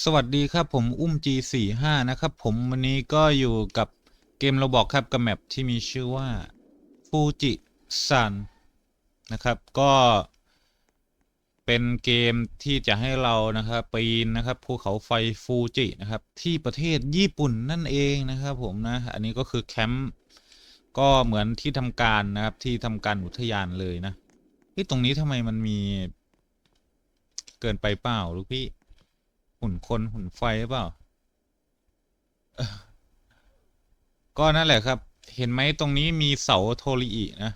สวัสดีครับผมอุ้ม G45 นะครับผมวันนี้ก็อยู่กับเกมเราบอกครับกับแมปที่มีชื่อว่า Fuji Sun นะครับ ก็เป็นเกมที่จะให้เรานะครับปีนนะครับภูเขาไฟฟูจินะครับที่ประเทศญี่ปุ่นนั่นเองนะครับผมนะอันนี้ก็คือแคมป์ก็เหมือนที่ทำการนะครับที่ทำการอุทยานเลยนะที่ตรงนี้ทำไมมันมีเกินไปเปล่าลูกพี่ หุ่นคนหุ่นไฟหรือเปล่าก็นั่นแหละครับ เห็นไหมตรงนี้มีเสาโทริอินะ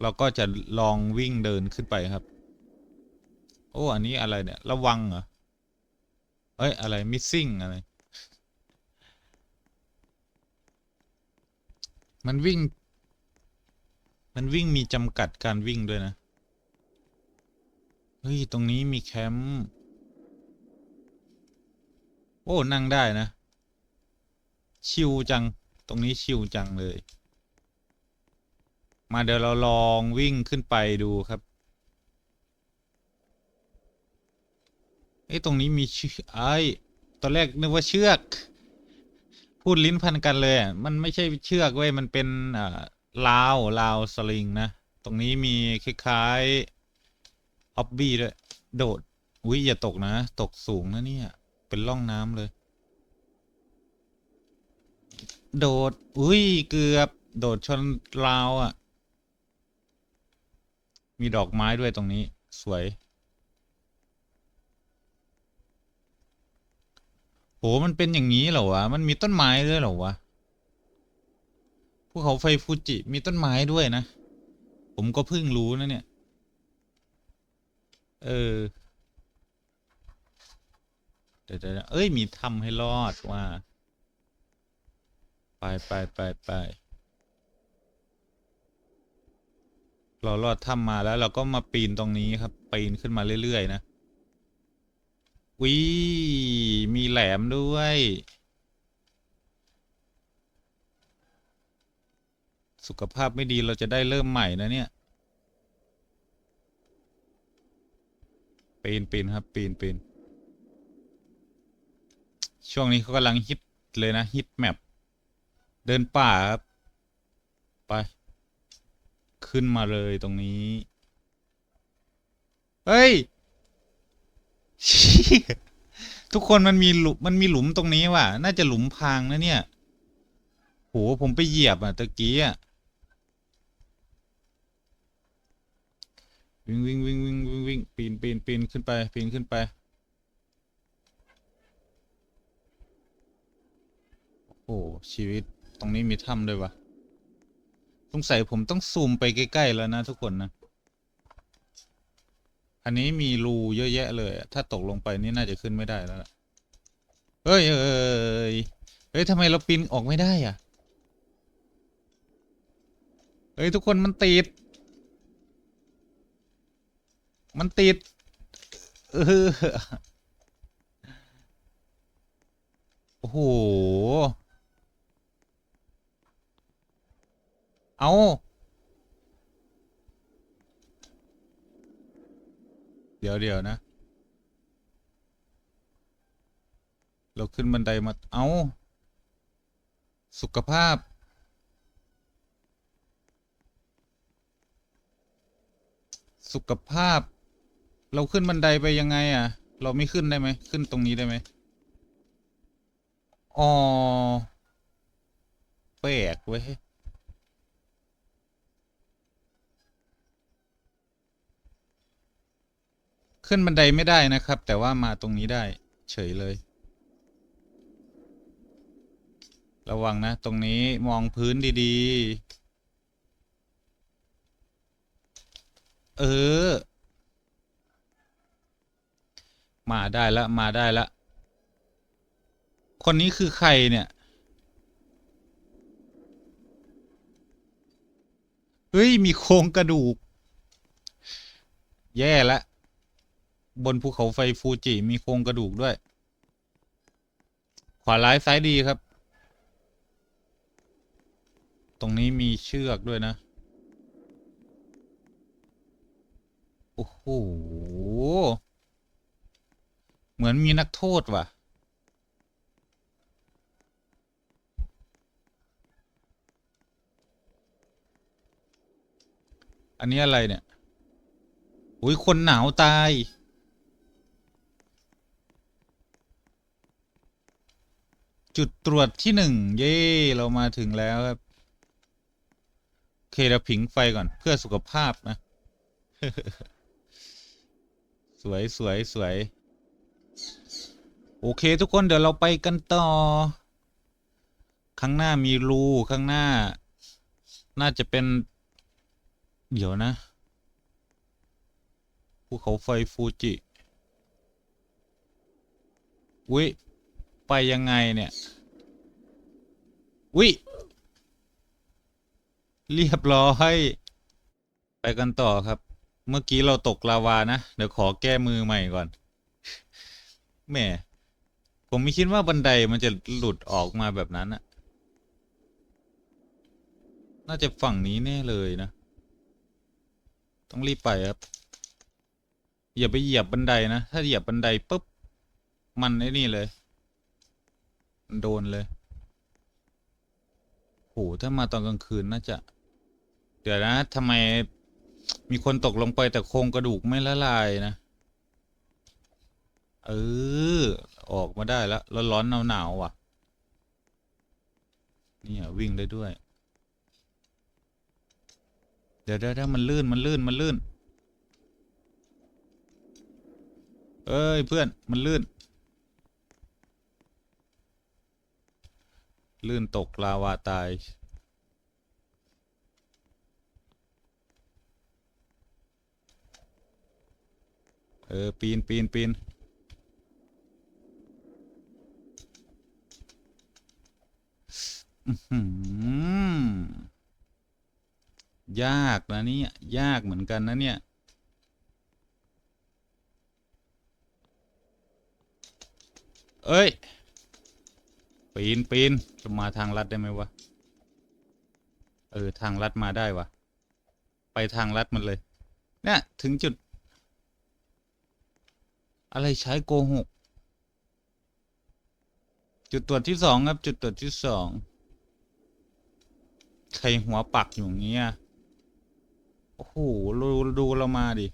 เราก็จะลองวิ่งเดินขึ้นไปครับ โอ้อันนี้อะไรเนี่ย ระวังเหรอเอ้ย อะไร missing อะไร มันวิ่ง มันวิ่งมีจำกัดการวิ่งด้วยนะ เฮ้ย ตรงนี้มีแคมป์ อ้ นั่งได้นะ ชิวจัง ตรงนี้ชิวจังเลย มาเดี๋ยวเราลองวิ่งขึ้นไปดูครับเอ้ตรงนี้มีเชือกไอ้ตอนแรกนึกว่าเชือก พูดลิ้นพันกันเลย มันไม่ใช่เชือกเว้ย มันเป็นอ่าลาวลาวสลิงนะ ตรงนี้มีคล้ายๆออบบี้ด้วย โดด อุ้ยอย่าตกนะ ตกสูงนะเนี่ย เป็นร่องน้ำเลย โดด อุ้ย เกือบ โดดชนราวอะ่ะ มีดอกไม้ด้วยตรงนี้ สวย โห มันเป็นอย่างนี้เหรอวะ มันมีต้นไม้ด้วยเหรอวะ ภูเขาไฟฟูจิ มีต้นไม้ด้วยนะ ผมก็เพิ่งรู้นะเนี่ย เออ ดี๋ยวเอ้ย มีทำให้รอดว่า ไปไปไปไปเราลอดถ้ำมาแล้วเราก็มาปีนตรงนี้ครับ ปีนขึ้นมาเรื่อยๆนะวิมีแหลมด้วย สุขภาพไม่ดีเราจะได้เริ่มใหม่นะเนี่ย ปีนปีนครับ ปีนปีน ช่วงนี้เขากำลังฮิตเลยนะฮิตแมปเดินป่าครับไป ขึ้นมาเลยตรงนี้ เฮ้ย ทุกคนมันมีหลุมมันมีหลุมตรงนี้ว่ะ น่าจะหลุมพรางนะเนี่ยโหผมไปเหยียบอะตะกี้อะวิ่งวิ่งวิ่งวิ่งวิ่งวิ่งปีนปีนปีนขึ้นไปปีนขึ้นไป อ้ชีวิตตรงนี้มีถ้ำด้วยวะสงสัยผมต้องซูมไปใกล้ ๆ แล้วนะทุกคนนะ อันนี้มีรูเยอะแยะเลย ถ้าตกลงไปนี่น่าจะขึ้นไม่ได้แล้วล่ะเฮ้ยเอ้ยเฮ้ยทำไมเราปีนออกไม่ได้อะ เฮ้ย ทุกคนมันติด มันติด เออโอ้โห เอาเดี๋ยวเดี๋ยวนะ เราขึ้นบันไดมา เอา สุขภาพ สุขภาพ เราขึ้นบันไดไปยังไงอะ เราไม่ขึ้นได้ไหม ขึ้นตรงนี้ได้ไหมอ๋อแปลกเว้ย ขึ้นบันไดไม่ได้นะครับ แต่ว่ามาตรงนี้ได้เฉยเลย ระวังนะ ตรงนี้มองพื้นดีๆ เออ มาได้ละ มาได้ละ คนนี้คือใครเนี่ย เฮ้ย มีโครงกระดูก แย่ละ บนภูเขาไฟฟูจิมีโครงกระดูกด้วย ขวาร้ายซ้ายดีครับ ตรงนี้มีเชือกด้วยนะ โอ้โห เหมือนมีนักโทษว่ะอันนี้อะไรเนี่ย อุ้ยคนหนาวตาย จุดตรวจที่หนึ่งเย่เรามาถึงแล้วครับโอเคเราผิงไฟก่อนเพื่อสุขภาพนะ สวยสวยสวย โอเคทุกคนเดี๋ยวเราไปกันต่อ ข้างหน้ามีรูข้างหน้า น่าจะเป็น เดี๋ยวนะภูเขาไฟฟูจิวิ ไปยังไงเนี่ยวิเรียบร้อย ไปกันต่อครับ เมื่อกี้เราตกลาวานะ เดี๋ยวขอแก้มือใหม่ก่อน แหม ผมไม่คิดว่าบันไดมันจะหลุดออกมาแบบนั้นอะน่าจะฝั่งนี้แน่เลยนะ ต้องรีบไปครับ อย่าไปเหยียบบันไดนะ ถ้าเหยียบบันไดปุ๊บ มันไอ้นี่เลย โดนเลยโหถ้ามาตอนกลางคืนน่าจะ เดี๋ยวนะทำไมมีคนตกลงไปแต่โครงกระดูกไม่ละลายนะ เออ ออกมาได้แล้วร้อนหนาวๆว่ะ นี่วิ่งได้ด้วย เดี๋ยวเดี๋ยวเดี๋ยวมันลื่นมันลื่นมันลื่น เอ้ยเพื่อนมันลื่น ลื่นตกลาวาตาย เออ ปีนปีนปีนยากนะเนี่ย ยากเหมือนกันนะเนี่ย เอ้ย ปีนปีนจะมาทางลัดได้ไหมวะ เออ ทางลัดมาได้วะ ไปทางลัดมันเลย เนี่ย ถึงจุด อะไรใช้โกหก จุดตรวจที่สองครับ จุดตรวจที่สองใครหัวปักอยู่งเงี้ย โอ้โหดูดูเรามาดิ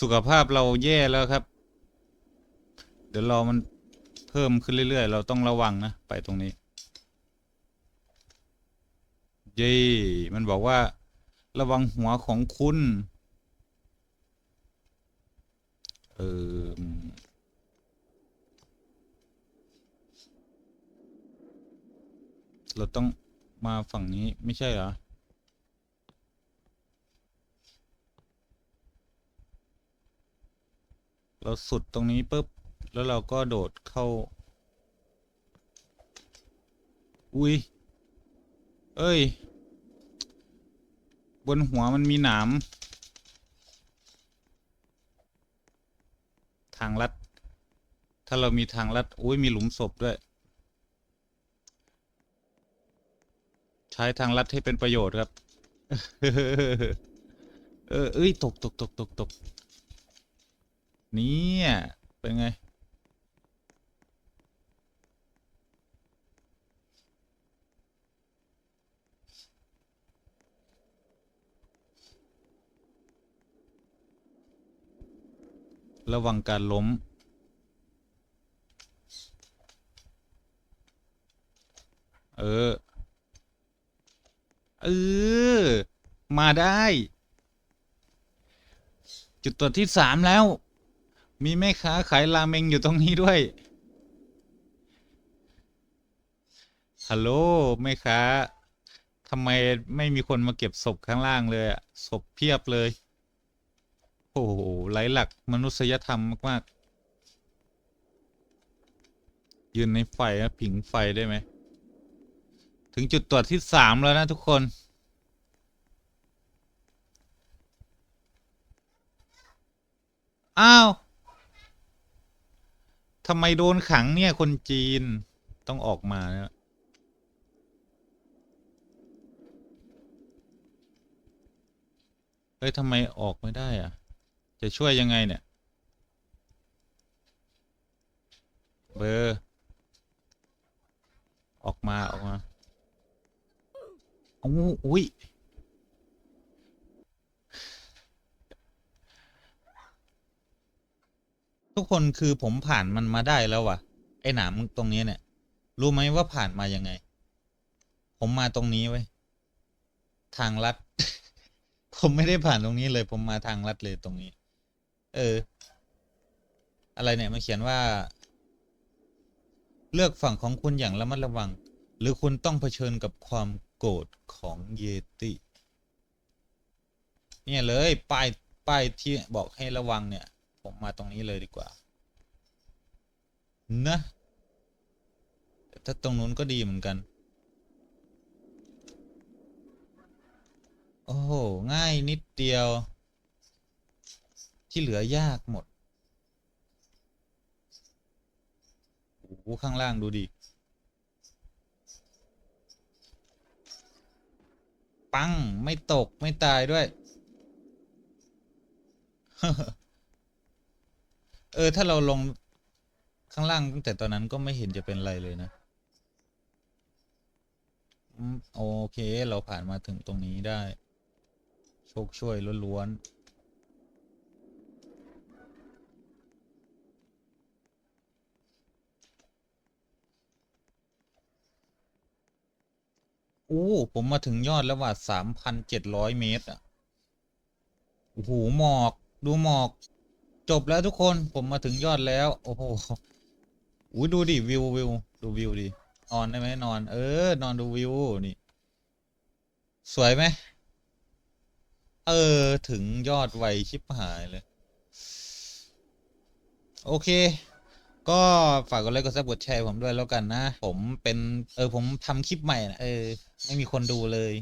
สุขภาพเราแย่แล้วครับ เดี๋ยวรอมันเพิ่มขึ้นเรื่อยๆ เราต้องระวังนะ ไปตรงนี้ เย่มันบอกว่า ระวังหัวของคุณ เออเราต้องมาฝั่งนี้ไม่ใช่เหรอ เราสุดตรงนี้ปุ๊บ แล้วเราก็โดดเข้า อุ้ย เอ้ย บนหัวมันมีหนาม ทางลัด ถ้าเรามีทางลัด อุ้ย มีหลุมศพด้วย ใช้ทางลัดให้เป็นประโยชน์ครับ เออเอ้ย ตกตกตกตกตก นี่เป็นไง ระวังการล้ม เออ เออ มาได้ จุดตรวจที่สามแล้ว มีแม่ค้าขายราเมงอยู่ตรงนี้ด้วย ฮัลโหลแม่ค้าทำไมไม่มีคนมาเก็บศพข้างล่างเลยอะศพเพียบเลย โอ้โหไร้หลักมนุษยธรรมมากๆยืนในไฟนะผิงไฟได้ไหม ถึงจุดตรวจที่สามแล้วนะทุกคนอ้าว ทำไมโดนขังเนี่ยคนจีนต้องออกมาเนี่ยเฮ้ยทำไมออกไม่ได้อะจะช่วยยังไงเนี่ย เบอร์ ออกมาออกมาอู้อุ้ย ทุกคนคือผมผ่านมันมาได้แล้ว ว่ะ ไอ้หนามตรงนี้เนี่ย รู้ไหมว่าผ่านมายังไง ผมมาตรงนี้ไว้ทางลัด ผมไม่ได้ผ่านตรงนี้เลย ผมมาทางลัดเลยตรงนี้ เออ อะไรเนี่ยมันเขียนว่า เลือกฝั่งของคุณอย่างระมัดระวัง หรือคุณต้องเผชิญกับความโกรธของเยติ เนี่ยเลยป้ายป้ายที่บอกให้ระวังเนี่ย ผมมาตรงนี้เลยดีกว่า นะแต่ถ้าตรงนู้นก็ดีเหมือนกัน โอ้โห ง่ายนิดเดียว ที่เหลือยากหมดโอ้โหข้างล่างดูดิ ปัง ไม่ตกไม่ตายด้วย เออ ถ้าเราลงข้างล่างตั้งแต่ตอนนั้นก็ไม่เห็นจะเป็นไรเลยนะอโอเค เราผ่านมาถึงตรงนี้ได้ โชคช่วยล้วนๆอู้ผมมาถึงยอดแล้วว่าสามพันเจ็ดร้อยเมตร อะ โอ้โห หมอก ดูหมอก จบแล้วทุกคนผมมาถึงยอดแล้ว โอ้โหอุ้ยดูดิวิววิวดูวิวดินอนได้ไหมนอน เออ นอนดูวิวนี่ สวยไหมเออ ถึงยอดไวชิบหายเลย โอเค ก็ฝากกดไลค์กดซับกดแชร์ผมด้วยแล้วกันนะ ผมเป็น เออ ผมทำคลิปใหม่นะเออ ไม่มีคนดูเลย